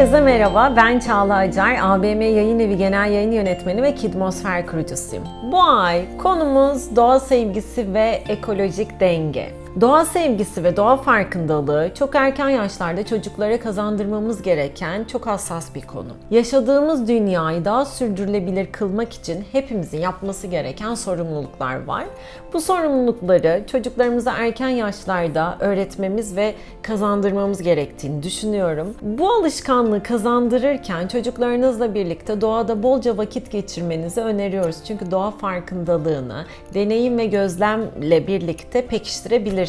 Herkese merhaba, ben Çağla Acar, ABM Yayın Evi Genel Yayın Yönetmeni ve Kidmosfer kurucusuyum. Bu ay konumuz doğa sevgisi ve ekolojik denge. Doğa sevgisi ve doğa farkındalığı çok erken yaşlarda çocuklara kazandırmamız gereken çok hassas bir konu. Yaşadığımız dünyayı daha sürdürülebilir kılmak için hepimizin yapması gereken sorumluluklar var. Bu sorumlulukları çocuklarımıza erken yaşlarda öğretmemiz ve kazandırmamız gerektiğini düşünüyorum. Bu alışkanlığı kazandırırken çocuklarınızla birlikte doğada bolca vakit geçirmenizi öneriyoruz. Çünkü doğa farkındalığını deneyim ve gözlemle birlikte pekiştirebilirsiniz.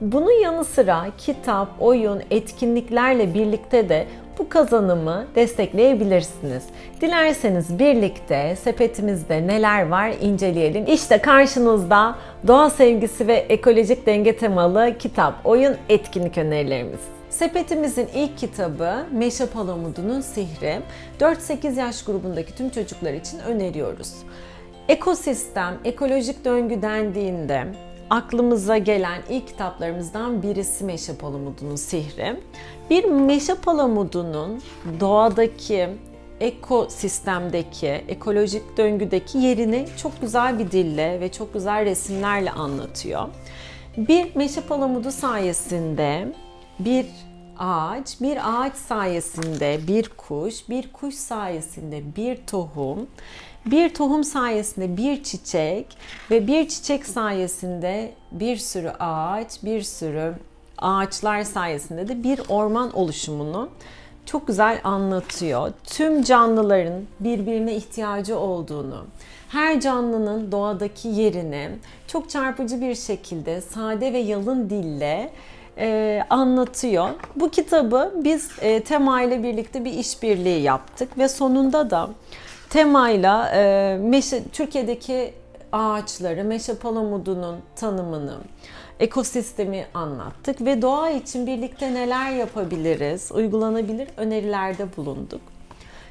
Bunun yanı sıra kitap, oyun, etkinliklerle birlikte de bu kazanımı destekleyebilirsiniz. Dilerseniz birlikte sepetimizde neler var inceleyelim. İşte karşınızda doğa sevgisi ve ekolojik denge temalı kitap, oyun, etkinlik önerilerimiz. Sepetimizin ilk kitabı Meşe Palamudu'nun Sihri. 4-8 yaş grubundaki tüm çocuklar için öneriyoruz. Ekosistem, ekolojik döngü dendiğinde aklımıza gelen ilk kitaplarımızdan birisi Meşe Palamudu'nun Sihri. Bir meşe palamudunun doğadaki ekosistemdeki, ekolojik döngüdeki yerini çok güzel bir dille ve çok güzel resimlerle anlatıyor. Bir meşe palamudu sayesinde bir ağaç, bir ağaç sayesinde bir kuş, bir kuş sayesinde bir tohum, bir tohum sayesinde bir çiçek ve bir çiçek sayesinde bir sürü ağaç, bir sürü ağaçlar sayesinde de bir orman oluşumunu çok güzel anlatıyor. Tüm canlıların birbirine ihtiyacı olduğunu, her canlının doğadaki yerini çok çarpıcı bir şekilde sade ve yalın dille e, anlatıyor. Bu kitabı biz e, Tema ile birlikte bir işbirliği yaptık ve sonunda da temayla e, meşe, Türkiye'deki ağaçları, meşe palamudunun tanımını, ekosistemi anlattık ve doğa için birlikte neler yapabiliriz, uygulanabilir önerilerde bulunduk.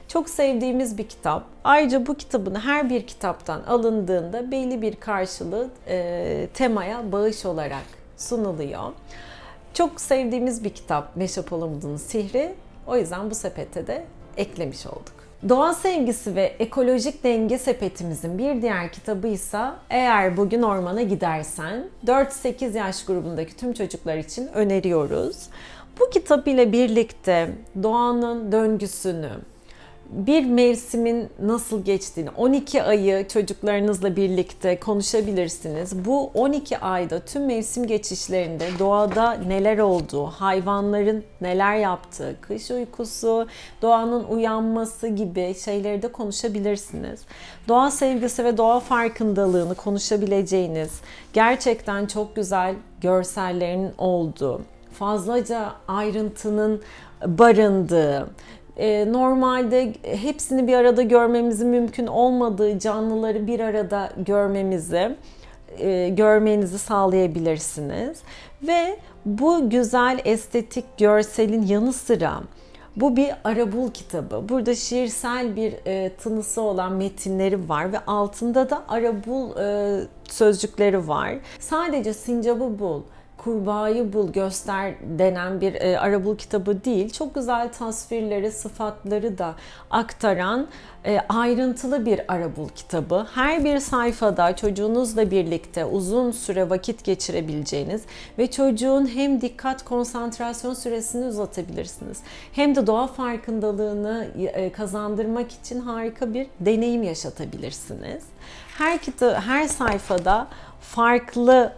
Çok sevdiğimiz bir kitap. Ayrıca bu kitabın her bir kitaptan alındığında belli bir karşılığı e, temaya bağış olarak sunuluyor. Çok sevdiğimiz bir kitap Meşe Palamud'un Sihri. O yüzden bu sepete de eklemiş olduk. Doğa sevgisi ve ekolojik denge sepetimizin bir diğer kitabı ise Eğer Bugün Ormana Gidersen 4-8 yaş grubundaki tüm çocuklar için öneriyoruz. Bu kitap ile birlikte doğanın döngüsünü, bir mevsimin nasıl geçtiğini, 12 ayı çocuklarınızla birlikte konuşabilirsiniz. Bu 12 ayda tüm mevsim geçişlerinde doğada neler olduğu, hayvanların neler yaptığı, kış uykusu, doğanın uyanması gibi şeyleri de konuşabilirsiniz. Doğa sevgisi ve doğa farkındalığını konuşabileceğiniz, gerçekten çok güzel görsellerin olduğu, fazlaca ayrıntının barındığı, e, normalde hepsini bir arada görmemizin mümkün olmadığı canlıları bir arada görmemizi e, görmenizi sağlayabilirsiniz ve bu güzel estetik görselin yanı sıra bu bir arabul kitabı. Burada şiirsel bir e, tınısı olan metinleri var ve altında da arabul e, sözcükleri var. Sadece sincabı bul, kurbağayı bul göster denen bir e, arabul kitabı değil. Çok güzel tasvirleri, sıfatları da aktaran e, ayrıntılı bir arabul kitabı. Her bir sayfada çocuğunuzla birlikte uzun süre vakit geçirebileceğiniz ve çocuğun hem dikkat konsantrasyon süresini uzatabilirsiniz. Hem de doğa farkındalığını e, kazandırmak için harika bir deneyim yaşatabilirsiniz. Her kitap, her sayfada farklı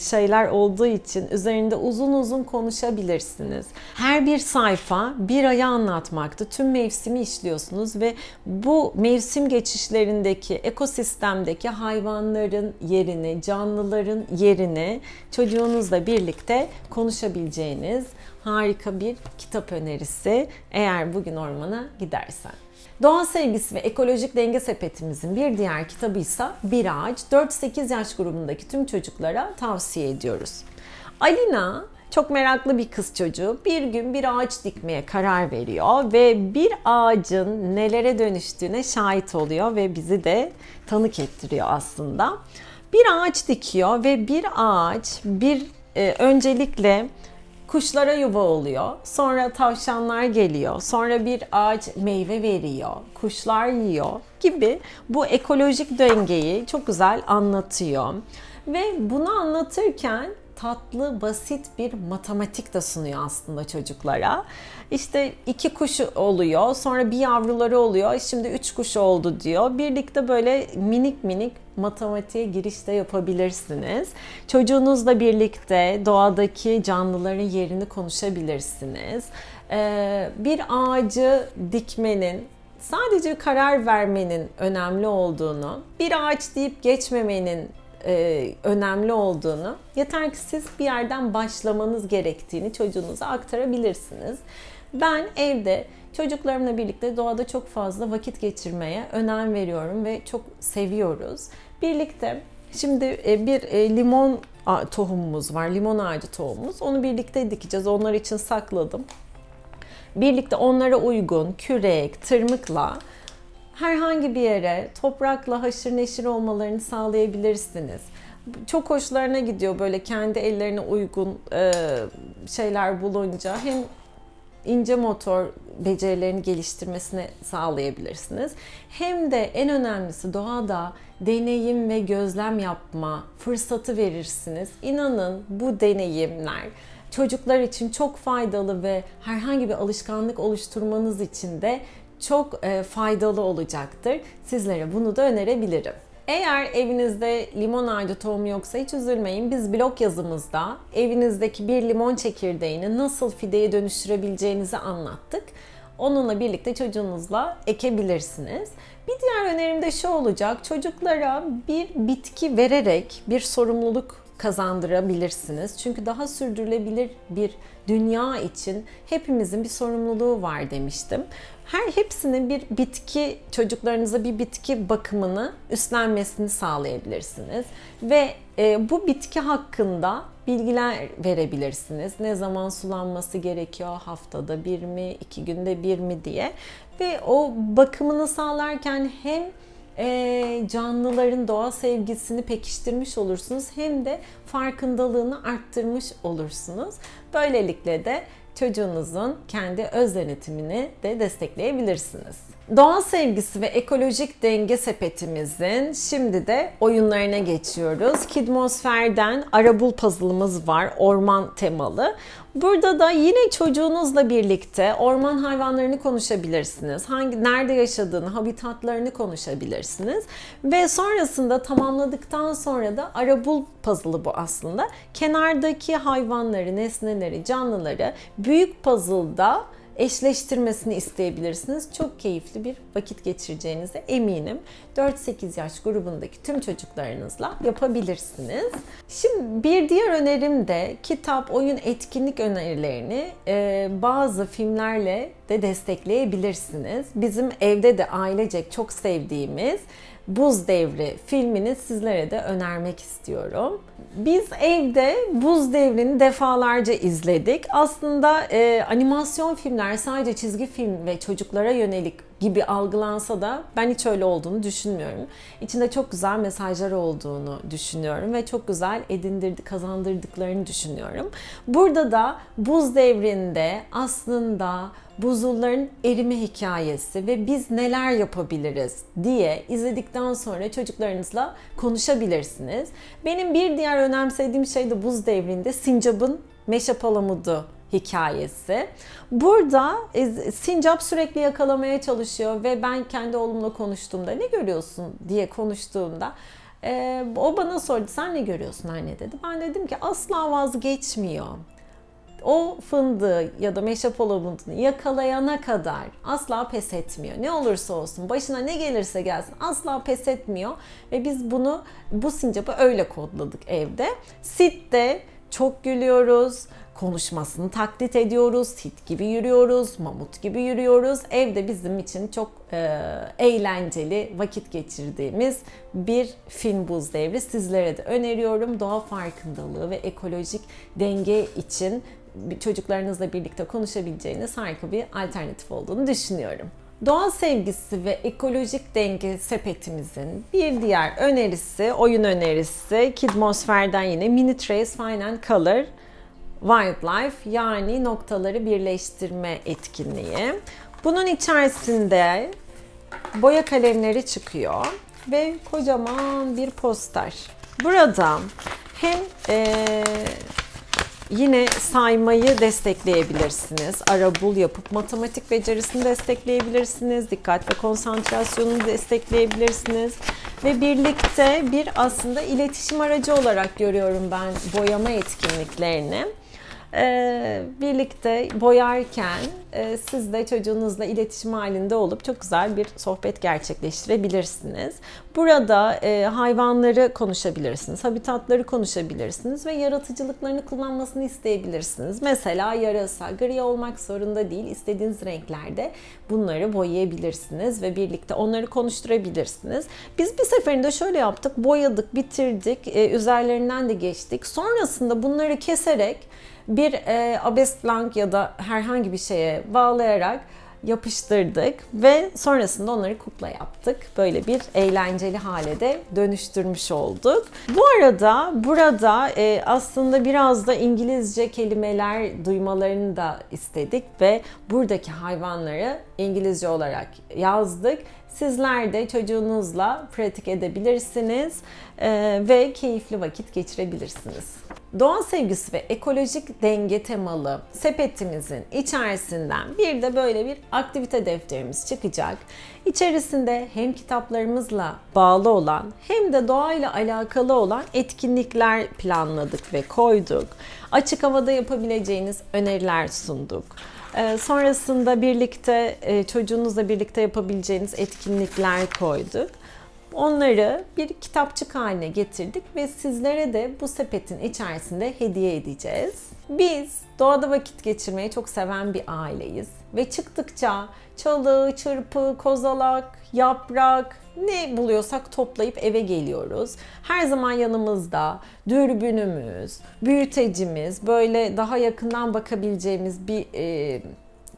şeyler olduğu için üzerinde uzun uzun konuşabilirsiniz. Her bir sayfa bir ayı anlatmakta. Tüm mevsimi işliyorsunuz ve bu mevsim geçişlerindeki ekosistemdeki hayvanların yerini, canlıların yerini çocuğunuzla birlikte konuşabileceğiniz harika bir kitap önerisi eğer bugün ormana gidersen. Doğa sevgisi ve ekolojik denge sepetimizin bir diğer kitabı ise Bir Ağaç 4-8 yaş grubundaki tüm çocuklara tavsiye ediyoruz. Alina çok meraklı bir kız çocuğu bir gün bir ağaç dikmeye karar veriyor ve bir ağacın nelere dönüştüğüne şahit oluyor ve bizi de tanık ettiriyor aslında. Bir ağaç dikiyor ve bir ağaç bir e, öncelikle kuşlara yuva oluyor. Sonra tavşanlar geliyor. Sonra bir ağaç meyve veriyor. Kuşlar yiyor gibi bu ekolojik dengeyi çok güzel anlatıyor. Ve bunu anlatırken tatlı, basit bir matematik de sunuyor aslında çocuklara. İşte iki kuş oluyor, sonra bir yavruları oluyor, şimdi üç kuş oldu diyor. Birlikte böyle minik minik matematiğe girişte yapabilirsiniz. Çocuğunuzla birlikte doğadaki canlıların yerini konuşabilirsiniz. Ee, bir ağacı dikmenin, sadece karar vermenin önemli olduğunu, bir ağaç deyip geçmemenin e, önemli olduğunu, yeter ki siz bir yerden başlamanız gerektiğini çocuğunuza aktarabilirsiniz. Ben evde çocuklarımla birlikte doğada çok fazla vakit geçirmeye önem veriyorum ve çok seviyoruz. Birlikte şimdi e, bir e, limon tohumumuz var, limon ağacı tohumumuz. Onu birlikte dikeceğiz. Onlar için sakladım. Birlikte onlara uygun kürek, tırmıkla herhangi bir yere toprakla haşır neşir olmalarını sağlayabilirsiniz. Çok hoşlarına gidiyor böyle kendi ellerine uygun e, şeyler bulunca hem ince motor becerilerini geliştirmesini sağlayabilirsiniz. Hem de en önemlisi doğada deneyim ve gözlem yapma fırsatı verirsiniz. İnanın bu deneyimler çocuklar için çok faydalı ve herhangi bir alışkanlık oluşturmanız için de çok e, faydalı olacaktır. Sizlere bunu da önerebilirim. Eğer evinizde limon ağacı tohumu yoksa hiç üzülmeyin. Biz blog yazımızda evinizdeki bir limon çekirdeğini nasıl fideye dönüştürebileceğinizi anlattık. Onunla birlikte çocuğunuzla ekebilirsiniz. Bir diğer önerim de şu olacak. Çocuklara bir bitki vererek bir sorumluluk kazandırabilirsiniz. Çünkü daha sürdürülebilir bir dünya için hepimizin bir sorumluluğu var demiştim. Her hepsinin bir bitki çocuklarınıza bir bitki bakımını üstlenmesini sağlayabilirsiniz ve e, bu bitki hakkında bilgiler verebilirsiniz. Ne zaman sulanması gerekiyor, haftada bir mi, iki günde bir mi diye ve o bakımını sağlarken hem e, canlıların doğa sevgisini pekiştirmiş olursunuz hem de farkındalığını arttırmış olursunuz. Böylelikle de çocuğunuzun kendi öz denetimini de destekleyebilirsiniz. Doğa sevgisi ve ekolojik denge sepetimizin şimdi de oyunlarına geçiyoruz. Kidmosfer'den Arabul puzzle'ımız var, orman temalı. Burada da yine çocuğunuzla birlikte orman hayvanlarını konuşabilirsiniz. Hangi nerede yaşadığını, habitatlarını konuşabilirsiniz. Ve sonrasında tamamladıktan sonra da arabul puzzle'ı bu aslında. Kenardaki hayvanları, nesneleri, canlıları büyük puzzle'da eşleştirmesini isteyebilirsiniz. Çok keyifli bir vakit geçireceğinize eminim. 4-8 yaş grubundaki tüm çocuklarınızla yapabilirsiniz. Şimdi bir diğer önerim de kitap, oyun, etkinlik önerilerini e, bazı filmlerle de destekleyebilirsiniz. Bizim evde de ailecek çok sevdiğimiz Buz Devri filmini sizlere de önermek istiyorum. Biz evde Buz Devri'ni defalarca izledik. Aslında e, animasyon filmler sadece çizgi film ve çocuklara yönelik gibi algılansa da ben hiç öyle olduğunu düşünmüyorum. İçinde çok güzel mesajlar olduğunu düşünüyorum ve çok güzel edindirdi, kazandırdıklarını düşünüyorum. Burada da buz devrinde aslında buzulların erime hikayesi ve biz neler yapabiliriz diye izledikten sonra çocuklarınızla konuşabilirsiniz. Benim bir diğer önemsediğim şey de buz devrinde sincapın meşe palamudu hikayesi. Burada e, sincap sürekli yakalamaya çalışıyor ve ben kendi oğlumla konuştuğumda ne görüyorsun diye konuştuğumda e, o bana sordu sen ne görüyorsun anne dedi. Ben dedim ki asla vazgeçmiyor o fındığı ya da meşe palamutunu yakalayana kadar asla pes etmiyor. Ne olursa olsun, başına ne gelirse gelsin asla pes etmiyor. Ve biz bunu, bu sincapı öyle kodladık evde. Sit de çok gülüyoruz konuşmasını taklit ediyoruz, sit gibi yürüyoruz, mamut gibi yürüyoruz. Evde bizim için çok e, eğlenceli vakit geçirdiğimiz bir film Buz Devri sizlere de öneriyorum. Doğa farkındalığı ve ekolojik denge için çocuklarınızla birlikte konuşabileceğiniz harika bir alternatif olduğunu düşünüyorum. Doğa sevgisi ve ekolojik denge sepetimizin bir diğer önerisi, oyun önerisi Kidmosfer'den yine Mini Trace Fine and Color Wildlife yani noktaları birleştirme etkinliği. Bunun içerisinde boya kalemleri çıkıyor ve kocaman bir poster. Burada hem eee, yine saymayı destekleyebilirsiniz. Ara bul yapıp matematik becerisini destekleyebilirsiniz. Dikkat ve konsantrasyonunu destekleyebilirsiniz. Ve birlikte bir aslında iletişim aracı olarak görüyorum ben boyama etkinliklerini. Ee, birlikte boyarken siz de çocuğunuzla iletişim halinde olup çok güzel bir sohbet gerçekleştirebilirsiniz. Burada e, hayvanları konuşabilirsiniz, habitatları konuşabilirsiniz ve yaratıcılıklarını kullanmasını isteyebilirsiniz. Mesela yarasa, gri olmak zorunda değil, istediğiniz renklerde bunları boyayabilirsiniz ve birlikte onları konuşturabilirsiniz. Biz bir seferinde şöyle yaptık, boyadık, bitirdik, e, üzerlerinden de geçtik. Sonrasında bunları keserek bir e, abestlank ya da herhangi bir şeye bağlayarak yapıştırdık ve sonrasında onları kukla yaptık. Böyle bir eğlenceli hale de dönüştürmüş olduk. Bu arada burada e, aslında biraz da İngilizce kelimeler duymalarını da istedik ve buradaki hayvanları İngilizce olarak yazdık. Sizler de çocuğunuzla pratik edebilirsiniz e, ve keyifli vakit geçirebilirsiniz. Doğa sevgisi ve ekolojik denge temalı sepetimizin içerisinden bir de böyle bir aktivite defterimiz çıkacak. İçerisinde hem kitaplarımızla bağlı olan hem de doğayla alakalı olan etkinlikler planladık ve koyduk. Açık havada yapabileceğiniz öneriler sunduk. Ee, sonrasında birlikte e, çocuğunuzla birlikte yapabileceğiniz etkinlikler koyduk. Onları bir kitapçık haline getirdik ve sizlere de bu sepetin içerisinde hediye edeceğiz. Biz doğada vakit geçirmeyi çok seven bir aileyiz ve çıktıkça çalı, çırpı, kozalak, yaprak ne buluyorsak toplayıp eve geliyoruz. Her zaman yanımızda dürbünümüz, büyütecimiz, böyle daha yakından bakabileceğimiz bir e,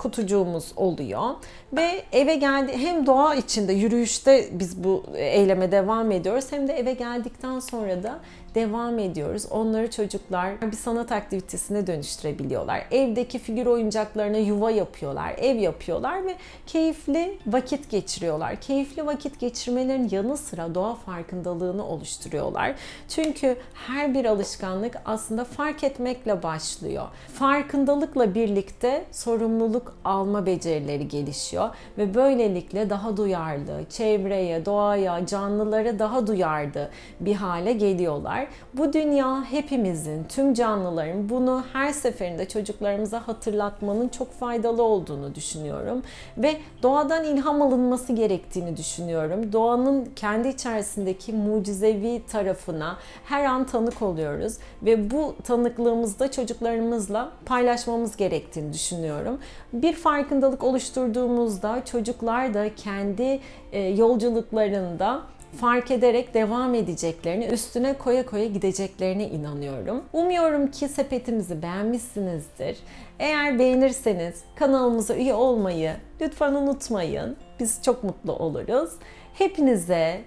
kutucuğumuz oluyor. Ve eve geldi hem doğa içinde yürüyüşte biz bu eyleme devam ediyoruz hem de eve geldikten sonra da devam ediyoruz. Onları çocuklar bir sanat aktivitesine dönüştürebiliyorlar. Evdeki figür oyuncaklarına yuva yapıyorlar, ev yapıyorlar ve keyifli vakit geçiriyorlar. Keyifli vakit geçirmelerin yanı sıra doğa farkındalığını oluşturuyorlar. Çünkü her bir alışkanlık aslında fark etmekle başlıyor. Farkındalıkla birlikte sorumluluk alma becerileri gelişiyor ve böylelikle daha duyarlı, çevreye, doğaya, canlılara daha duyarlı bir hale geliyorlar. Bu dünya hepimizin, tüm canlıların bunu her seferinde çocuklarımıza hatırlatmanın çok faydalı olduğunu düşünüyorum ve doğadan ilham alınması gerektiğini düşünüyorum. Doğanın kendi içerisindeki mucizevi tarafına her an tanık oluyoruz ve bu tanıklığımızda çocuklarımızla paylaşmamız gerektiğini düşünüyorum. Bir farkındalık oluşturduğumuzda çocuklar da kendi e, yolculuklarında fark ederek devam edeceklerini, üstüne koya koya gideceklerine inanıyorum. Umuyorum ki sepetimizi beğenmişsinizdir. Eğer beğenirseniz kanalımıza üye olmayı lütfen unutmayın. Biz çok mutlu oluruz. Hepinize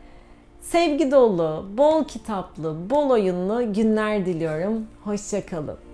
sevgi dolu, bol kitaplı, bol oyunlu günler diliyorum. Hoşçakalın.